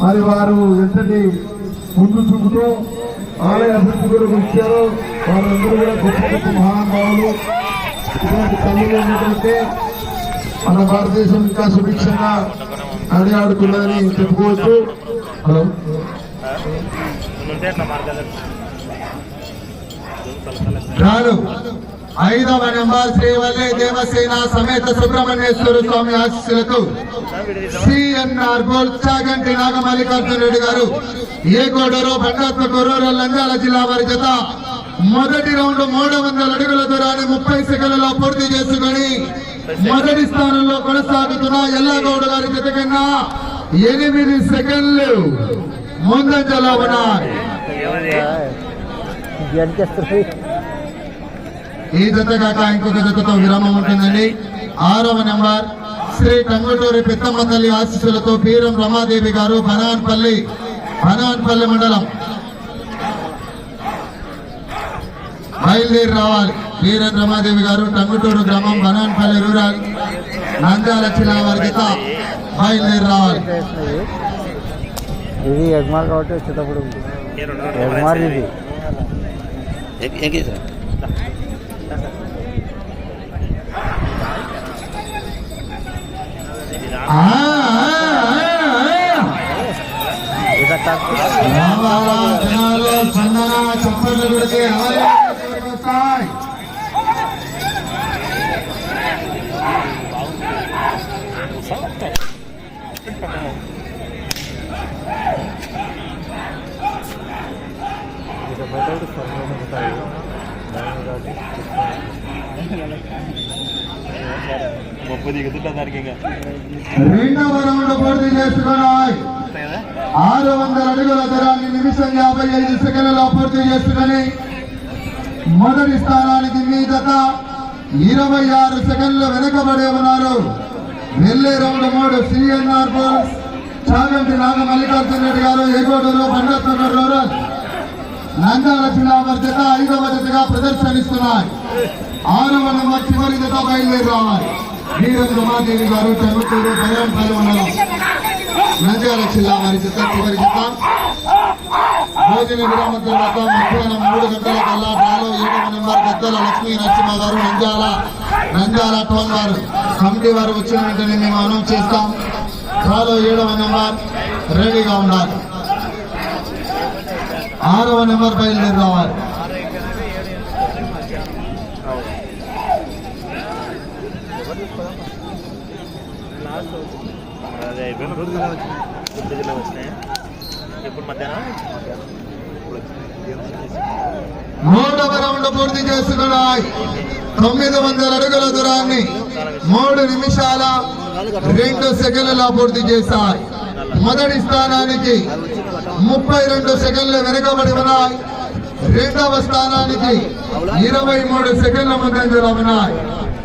మరి వారు ఎంతటి ముందు చూపుతూ ఆలయ అభివృద్ధి కొరకు ఇచ్చారో వారందరూ కూడా గొప్ప గొప్ప మహానుభావులు. ఇటువంటి తల్లిలో ఉన్నటువంటి మన భారతదేశం ఇంకా సుభిక్షంగా నడియాడుతున్నదని చెప్పుకోవచ్చు. హలో. రాను. ఐదవ నెంబర్ శ్రీవల్లి దేవసేన సమేత Subrahmanyeswara Swamy ఆశీస్సులకు CNR gold Chaganti Nagamallikarjuna Reddy garu A Koduru Bandatmakur Nandyal జిల్లా వారి జత మొదటి రౌండ్ మూడు వందల అడుగుల దూరాన్ని ముప్పై సెకండ్లలో పూర్తి చేసుకుని మొదటి స్థానంలో కొనసాగుతున్న ఎల్లాగౌడ్ గారి జత కన్నా ఎనిమిది సెకండ్లు ముందంజలో ఉన్నాయి ఎవరిది ఈ జత కాక ఇంకొక జతతో విరామం ఉంటుందండి. ఆరవ నెంబర్ శ్రీ టంగుటూరి పెద్దమ్మ తల్లి ఆశీస్సులతో పీరం రమాదేవి గారు బనాన్పల్లి బనాన్పల్లి మండలం. బయలుదేరి రావాలి. పీరం రమాదేవి గారు టంగుటూరు గ్రామం బనాన్పల్లి రూరల్ నంద్యాల జిల్లా వారి బయలుదేరి రావాలి. ఇది యజమాన్ కాబట్టి వచ్చేటప్పుడు యజమాన్ ఇది ఆ, ఆ, ఆ, ఆ. ఇక రావాలా జనాలు స్పందన చప్పట్లు కొడితే ఆలయానికి వస్తాయి ఇక ఇంకా. రెండవ రౌండ్ పూర్తి చేసుకున్నాయి. ఆరు వందల అడుగుల దూరాన్ని నిమిషం యాభై ఐదు సెకండ్లలో పూర్తి చేసుకుని మొదటి స్థానానికి మీ జత ఇరవై ఆరు సెకండ్లు వెనుకబడి ఉన్నారు. వెళ్ళే రౌండ్ మూడు సిఎన్ఆర్ బోల్స్. చాగంటి నాగ మల్లికార్జున రెడ్డి గారు ఎగోడూరు బండత్తున్న రూరల్ నంద్యాల జిల్లా వారి జత ఐదవ జతగా ప్రదర్శనిస్తున్నాయి. ఆరవ నెంబర్ చివరి జత బయలుదేరి రావాలి నీరజ్ రమాదేవి గారు చెన్నూరు బయంపల్లి మండలం నంద్యాల జిల్లా వారి చిత్తం చివరి చిత్తం భోజన విరామం తర్వాత మధ్యాహ్నం మూడు గంటల కల్లా డ్రాలో ఏడవ నెంబర్ గద్దల లక్ష్మీ నరసింహ గారు నంద్యాల నంద్యాల టోన్ వారు. కమిటీ వారు వచ్చిన వెంటనే మేము అనౌన్స్ చేస్తాం. డ్రాలో ఏడవ నెంబర్ రెడీగా ఉండాలి. ఆరవ నెంబర్ బయలుదేరి రావాలి జిల్లా వచ్చినాయి. ఇప్పుడు మధ్యాహ్నం? మూడవ రౌండ్ పూర్తి చేసుకున్నాయి తొమ్మిది వందల అడుగుల దూరాన్ని మూడు నిమిషాల రెండు సెకండ్లలో పూర్తి చేశాయి మొదటి స్థానానికి ముప్పై రెండు సెకండ్లు వెనుకబడి ఉన్నాయి. రెండవ స్థానానికి ఇరవై మూడు సెకండ్ల ముందంజలో ఉన్నాయి.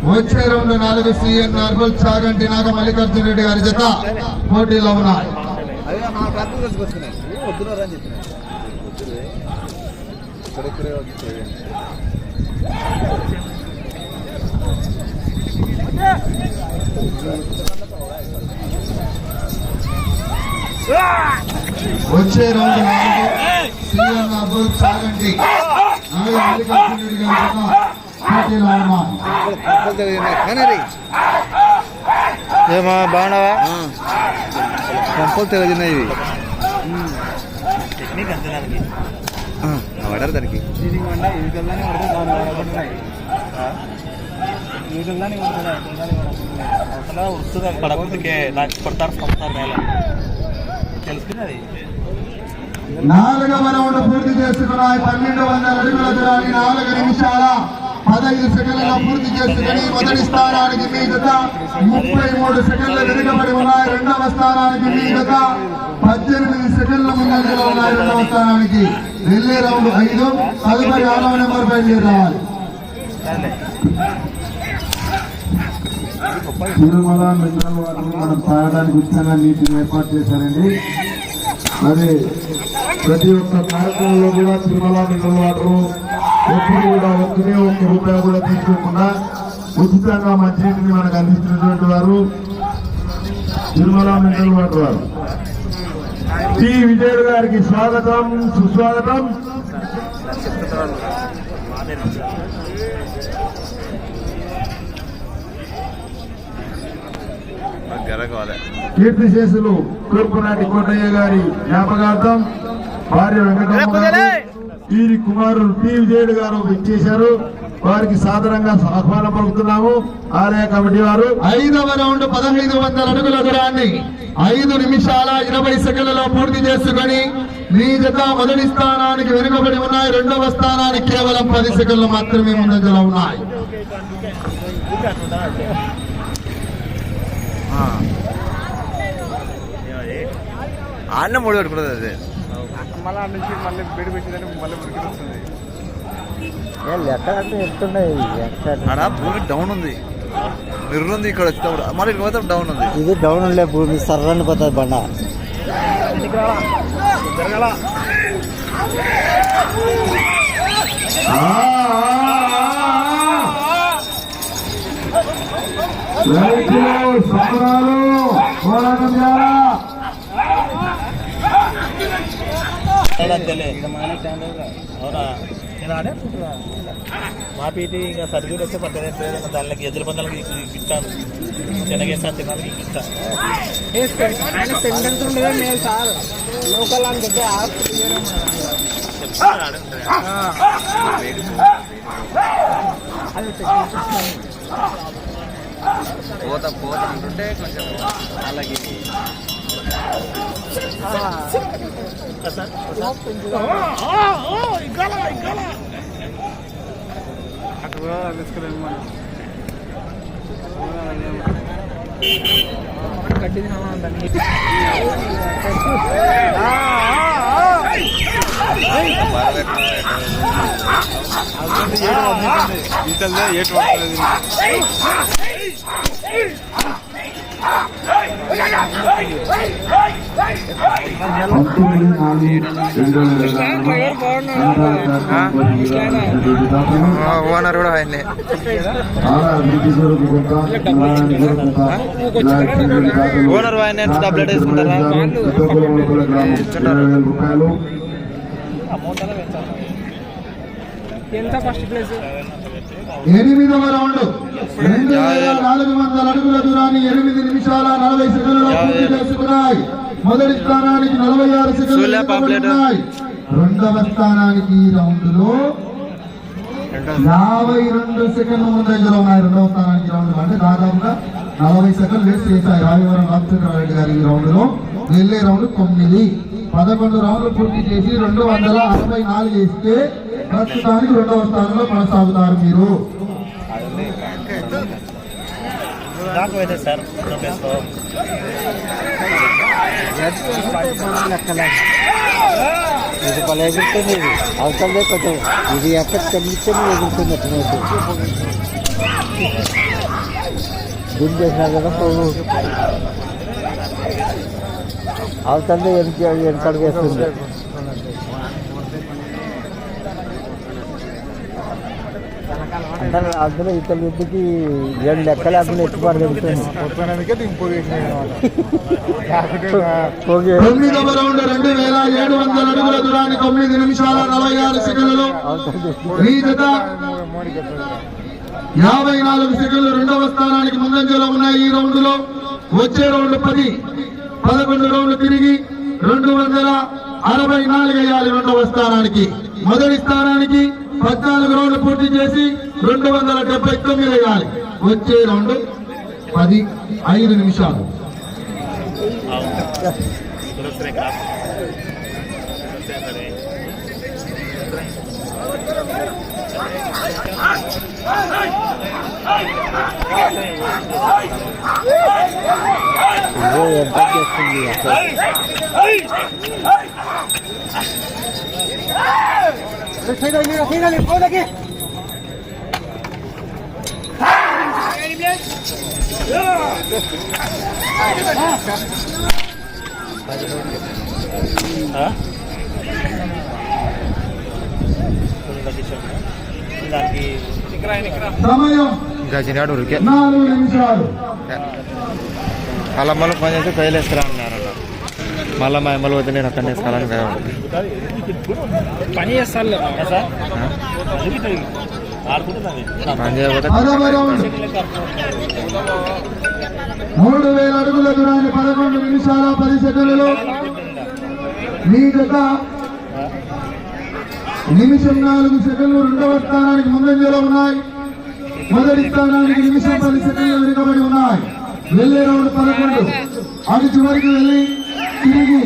వచ్చే రెండు నాలుగు సిఎన్ఆర్ గోల్ చాగంటి నాగ మల్లికార్జున రెడ్డి గారి జత పోటీలో ఉన్నాయి వచ్చే రెండు నాలుగు సిఎన్ఆర్ గోల్ చాగంటి నాగ మల్లికార్జున రెడ్డి గారి జత ఏమా బాగున్నావా? కంపలు ఇవి. దానికి. పడారు దానికి. అసలు వస్తుంది పడకుందికే నాకు కొడతారు పంపుతారు మేళ తెలుసుకున్నది? నాలుగవ రౌండ్ పూర్తి చేసుకున్నాయి పన్నెండు వందల అడుగుల దూరాన్ని నాలుగు నిమిషాల. పదహైదు సెకండ్లలో పూర్తి చేసుకుని మొదటి స్థానానికి మీ జత ముప్పై మూడు సెకండ్లు వెనుకబడి ఉన్నాయి. రెండవ స్థానానికి మీ జత పద్దెనిమిది సెకండ్ల ముందంజలో ఉన్నాయి. రెండవ స్థానానికి వెళ్ళే రౌండ్ ఐదు తదుపరి ఆరవ నెంబర్ బయలుదేరి రావాలి తిరుమల మినరల్ వాటర్ మనం తాగడానికి ఉచితంగా నీటిని ఏర్పాటు చేశారండి. మరి ప్రతి ఒక్క కార్యక్రమంలో కూడా తిరుమల మినరల్ వాటర్ ఎప్పుడు కూడా ఒక్కనే ఒక్క రూపాయి కూడా తీసుకోకుండా ఉచితంగా మంచినీటిని మనకు అందిస్తున్నటువంటి వారు తిరుమల మినరల్ వాటర్ వారు. టి. విజయుడు గారికి స్వాగతం సుస్వాగతం. గరగవాలి కీర్తిశేషులు తూర్పునాటి కోటయ్య గారి జ్ఞాపకార్థం భార్య వెంకటరమణ గారు, వీరి కుమారుడు టి విజయుడు గారు ఇచ్చేశారు వారికి సాదరంగా ఆహ్వానం పలుకుతున్నాము. ఆలయ కమిటీ వారు ఐదవ రౌండ్ పదహైదు వందల అడుగుల దూరాన్ని ఐదు నిమిషాల ఇరవై సెకండ్లలో పూర్తి చేసుకొని మీ జత మొదటి స్థానానికి వెనుకబడి ఉన్నాయి. రెండవ స్థానానికి కేవలం పది సెకండ్లు మాత్రమే ముందంజలో ఉన్నాయి. ఆన్న మూడు పెట్టుకున్నది అదే. మళ్ళీ ఆ నుంచి మళ్ళీ బెడ్ పెట్టిందని మళ్ళీ ఉరికి వస్తుంది. ఎత్తున్నాయి. ఎక్కడ ఆడ భూమి డౌన్ ఉంది. నిర్రుంది ఇక్కడ వచ్చినప్పుడు. మరి ఇక్కడ మాత్రం డౌన్ ఉంది. ఇది డౌన్ ఉండే భూమి సర్రని పోతుంది బండ. జరగల. రైతులు సమరాలు పోరాటం చేయాలా? అంతేలే అవునా మా పీటీ ఇంకా సర్టిఫికేట్ వస్తే పద్దెనిమిది దానికి ఎదురు పందాలకి ఇస్తాను శనగేస్తాను తినాలి ఇస్తాను లోకల్ అని చెప్పి పోతా పోతా అంటుంటే కొంచెం అలాగే అక్కడ కూడా తీసుకెళ్ళండి మనం గడ్డి తినాలంటే ఏటు పడుతుంది ఓనర్ కూడా ఆయన్ని ఓనర్ ఆయన ఎంత టాబ్లెట్ వేసుకుంటారా ఎంత ఫస్ట్ ప్లేస్ ఎనిమిదవ రౌండ్. రెండు వేల నాలుగు వందల అడుగుల దూరాన్ని ఎనిమిది నిమిషాల నలభై సెకండ్లలో పూర్తి చేసుకున్నాయి. మొదటి స్థానానికి నలభై ఆరు సెకండ్లు సూర్య పాంప్లెట్. ఉన్నాయి. రెండవ స్థానానికి ఈ రౌండ్లో యాభై రెండు సెకండ్ల ముందంజలో ఉన్నాయి రెండవ స్థానానికి రౌండ్. అంటే దాదాపుగా నలభై సెకండ్లు వేస్ట్ చేశాయి రాయవరం రామచంద్రారెడ్డి గారి ఈ రౌండ్లో వెళ్ళే రౌండ్ తొమ్మిది. పదకొండు రౌండ్లు పూర్తి చేసి రెండు వందల అరవై నాలుగు వేస్తే ప్రస్తుతానికి రెండవ స్థానంలో కొనసాగుతారు మీరు. ఇది పలు ఎగురుతుంది ఇది అవసరం లేకపోతే ఇది ఎక్కడ కనిపిస్తే ఎగురుతుంది అట్లయితే దీన్ని చేసినా కదా పోవు అవసరం వెనక వెనకడు వేస్తుంది అందులో ఇతర ఇంటికి రెండు లెక్కలు అందులో ఎత్తుపాటు జరుగుతుంది రెండు వేల ఏడు వందల అడుగుల దూరాన్ని తొమ్మిది నిమిషాల నలభై ఆరు సెకండ్లలో యాభై నాలుగు సెకండ్లు రెండవ స్థానానికి ముందంజలో ఉన్నాయి ఈ రౌండ్లో వచ్చే రౌండ్ పది పదకొండు రౌండ్లు తిరిగి రెండు వందల అరవై నాలుగు వేయాలి రెండవ స్థానానికి. మొదటి స్థానానికి పద్నాలుగు రౌండ్లు పూర్తి చేసి రెండు వందల డెబ్బై తొమ్మిది వేయాలి వచ్చే రౌండ్ పది ఐదు నిమిషాలు ఎంత చేస్తుంది అసలు దానికి ఇక్కడ ఇక్కడ సమయం గజినాడు ఉరికే నాలుగు నిమిషాలు అలా మళ్ళీ పని చేసి కైలేస్తారా అన్నారన్న మళ్ళీ మా ఎమ్మలు వద్ద నేను అక్కడ వేసుకోవాలని పని చేస్తాను పని చేయకపోతే మూడు వేల అడుగుల దూరాన్ని పదకొండు నిమిషాల పది సెకండ్లలో మీ జత నిమిషం నాలుగు సెకండ్లు రెండవ స్థానానికి ముందంజలో ఉన్నాయి. మొదటి స్థానానికి నిమిషం పది సెకండ్లు వెనుకబడి ఉన్నాయి. వెళ్ళే రౌండ్ పదకొండు. అటు చివరికి వెళ్ళి తిరిగి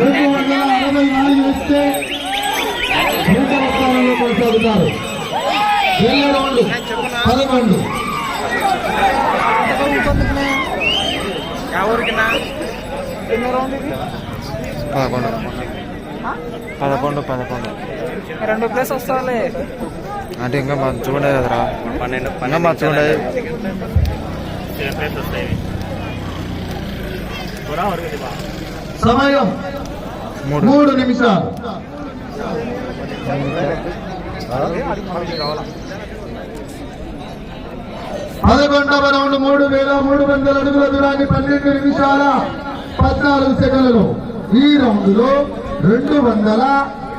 రెండు వందల అరవై నాలుగు వస్తే రెండవ స్థానంలో కొనసాగుతారు. రౌండ్ పదకొండు. పదకొండు. పదకొండు పదకొండు. రెండు ప్లేస్ వస్తాలే అంటే ఇంకా మంచిగా కదరా పన్నెండు ఇంకా మంచిగా ఉండేది ప్లేస్ వస్తాయి. సమయం మూడు. నిమిషాలు. పదకొండవ రౌండ్ మూడు వేల మూడు వందల అడుగుల దూరాన్ని పన్నెండు నిమిషాల పద్నాలుగు సెకండ్లు. ఈ రౌండ్లో రెండు వందల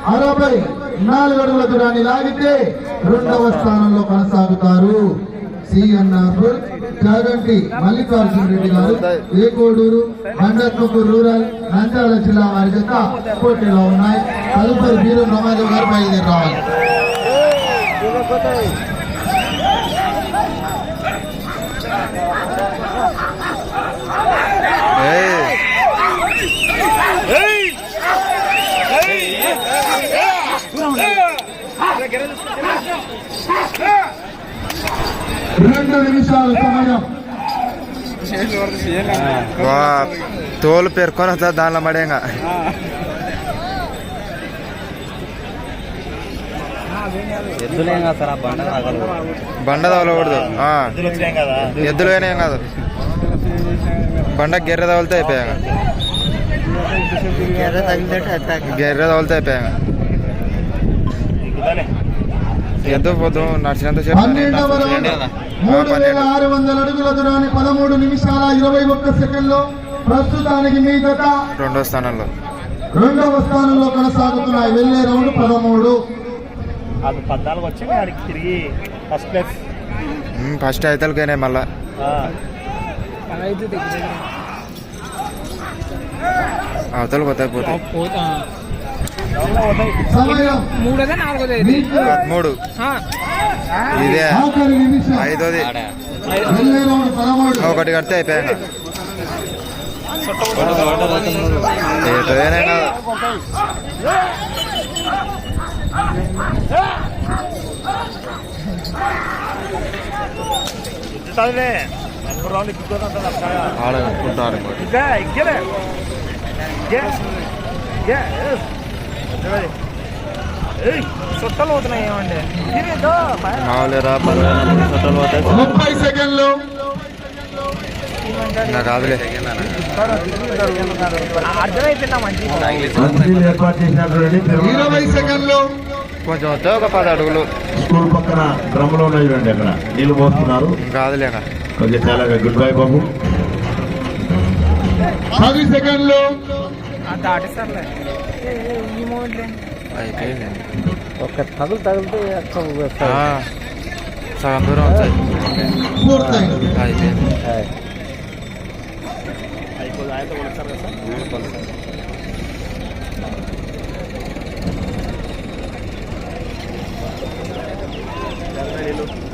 అరవై నాలుగు అడుగుల దూరాన్ని లాగితే రెండవ స్థానంలో కొనసాగుతారు. సిఎన్ఆర్ చాగంటి మల్లికార్జున రెడ్డి గారు ఏకోడూరు బండత్మకూరు రూరల్ నంద్యాల జిల్లా వారి జత పోటీలో ఉన్నాయి. తదుపరి వీరు నమాజు గారు బయలుదేరి రావాలి రెండు నిమిషాల సమయం. వా తోలు పేర్కొని వస్తుంది దానిలో మడేగా బండ తగలకూడదు. ఎద్దులు అయినా ఏం కాదు. బండ గెర్రె తగిలితే అయిపోయాక గెర్రె తగిలితే అయిపోయాక ఎద్దు పొద్దు నడిచినంత మూడు వేల ఆరు వందల అడుగుల దూరాన్ని పదమూడు నిమిషాల ఇరవై ఒక్క సెకండ్లో. ప్రస్తుతానికి మీ జత రెండో స్థానంలో. రెండవ స్థానంలో కొనసాగుతున్నాయి. వెళ్ళే రౌండ్ పదమూడు. అది పద్నాలుగు వచ్చి ఆడికి తిరిగి ఫస్ట్ ప్లేస్ ఫస్ట్ అయితలకైనా మళ్ళా. అవతల పోతాయి పోతా. మూడోదే నాలుగోదే ఇది? మూడు. ఇదే. ఐదోది. ఒకటి కడితే అయిపోయాక. అక్కడ ఆడనుకుంటారు ఇంకా ఎక్కలే చుట్టలు పోతున్నాయి ఏమండి ఇదేదో పై- మామూలు రా చుట్టాలు పోతాయి. ముప్పై సెకండ్లు. ఇరవై సెకండ్లు. కొంచెం వస్తే ఒక పది అడుగులు. స్కూల్ పక్కన డ్రమ్లో ఉన్నాయి చూడండి అక్కడ. నీళ్ళు పోస్తున్నారు. కాదులే ఇంకా. కొంచెం చాలా గుడ్ బై బాబు. పది సెకండ్లు. అయిపోయిందండి ఒక తగులు తగిలితే సగం దూరం వచ్చాయి అయిపోయింది. అయిపోయింది.